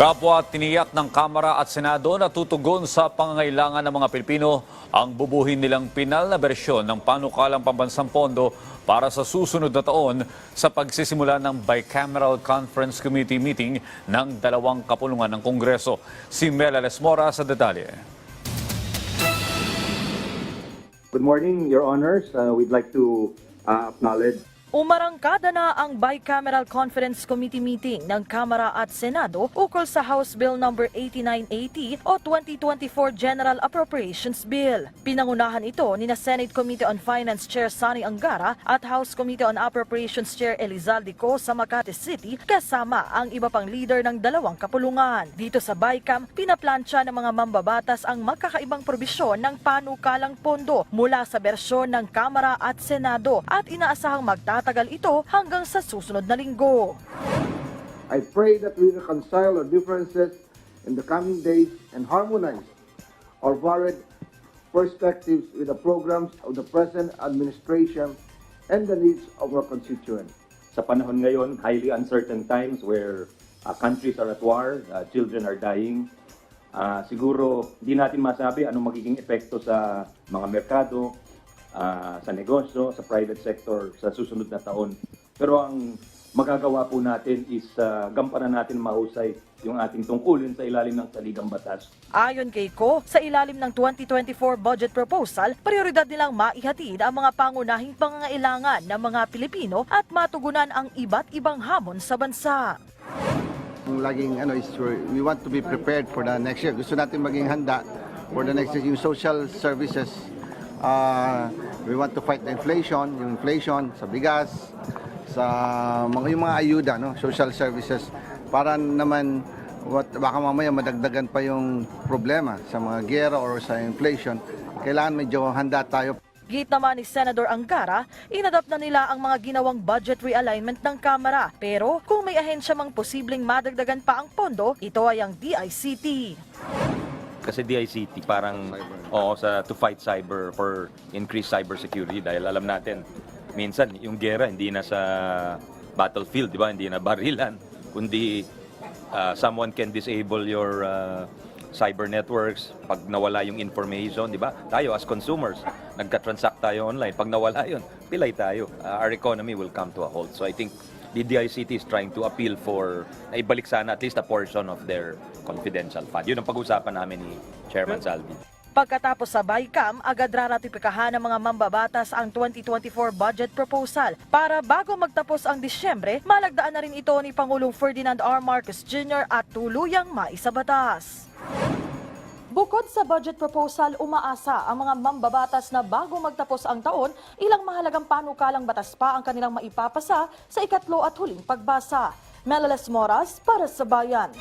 Kapwa tiniyak ng Kamara at Senado na tutugon sa pangangailangan ng mga Pilipino ang bubuhin nilang pinal na bersyon ng panukalang pambansang pondo para sa susunod na taon sa pagsisimula ng Bicameral Conference Committee meeting ng dalawang kapulungan ng Kongreso. Si Mela Lesmora sa detalye. Good morning, Your Honors. Uh, we'd like to uh, acknowledge Umarangkada na ang Bicameral Conference Committee meeting ng Kamara at Senado ukol sa House Bill No. 8980 o 2024 General Appropriations Bill. Pinangunahan ito ni na Senate Committee on Finance Chair Sani Angara at House Committee on Appropriations Chair Elizalde Co sa Makati City kasama ang iba pang leader ng dalawang kapulungan. Dito sa Bicam, pinaplansya ng mga mambabatas ang magkakaibang probisyon ng panukalang pondo mula sa bersyon ng Kamara at Senado at inaasahang magtatagal ito hanggang sa susunod na linggo. I pray that we reconcile our differences in the coming days and harmonize our varied perspectives with the programs of the present administration and the needs of our constituents. sa panahon ngayon, highly uncertain times where uh, countries are at war, uh, children are dying. Uh, siguro, di natin masabi anong magiging epekto sa mga merkado, uh, sa negosyo, sa private sector sa susunod na taon. Pero ang magagawa po natin is uh, gampanan natin mahusay yung ating tungkulin sa ilalim ng saligang batas. Ayon kay Ko, sa ilalim ng 2024 budget proposal, prioridad nilang maihatid ang mga pangunahing pangangailangan ng mga Pilipino at matugunan ang iba't ibang hamon sa bansa. Ang laging ano is we want to be prepared for the next year. Gusto natin maging handa for the next year. Yung social services, uh, we want to fight the inflation, yung inflation sa bigas, sa mga yung mga ayuda, no, social services para naman what, baka mamaya madagdagan pa yung problema sa mga gera or sa inflation. Kailangan medyo handa tayo Git naman ni Senador Angara, inadapt na nila ang mga ginawang budget realignment ng Kamara. Pero kung may ahensya mang posibleng madagdagan pa ang pondo, ito ay ang DICT. Kasi DICT parang oo sa to fight cyber for increased cyber security dahil alam natin minsan yung gera hindi na sa battlefield di ba? Hindi na barilan kundi uh, someone can disable your uh, cyber networks. Pag nawala yung information di ba? Tayo as consumers nagka-transact tayo online. Pag nawala yun pilay tayo. Uh, our economy will come to a halt. So i think the DICT is trying to appeal for na ibalik sana at least a portion of their confidential fund. Yun ang pag-usapan namin ni Chairman Salvi. Pagkatapos sa BICAM, agad raratipikahan ng mga mambabatas ang 2024 budget proposal para bago magtapos ang Disyembre, malagdaan na rin ito ni Pangulong Ferdinand R. Marcos Jr. at tuluyang maisabatas. Bukod sa budget proposal, umaasa ang mga mambabatas na bago magtapos ang taon, ilang mahalagang panukalang batas pa ang kanilang maipapasa sa ikatlo at huling pagbasa. Melalas Moras para sa Bayan.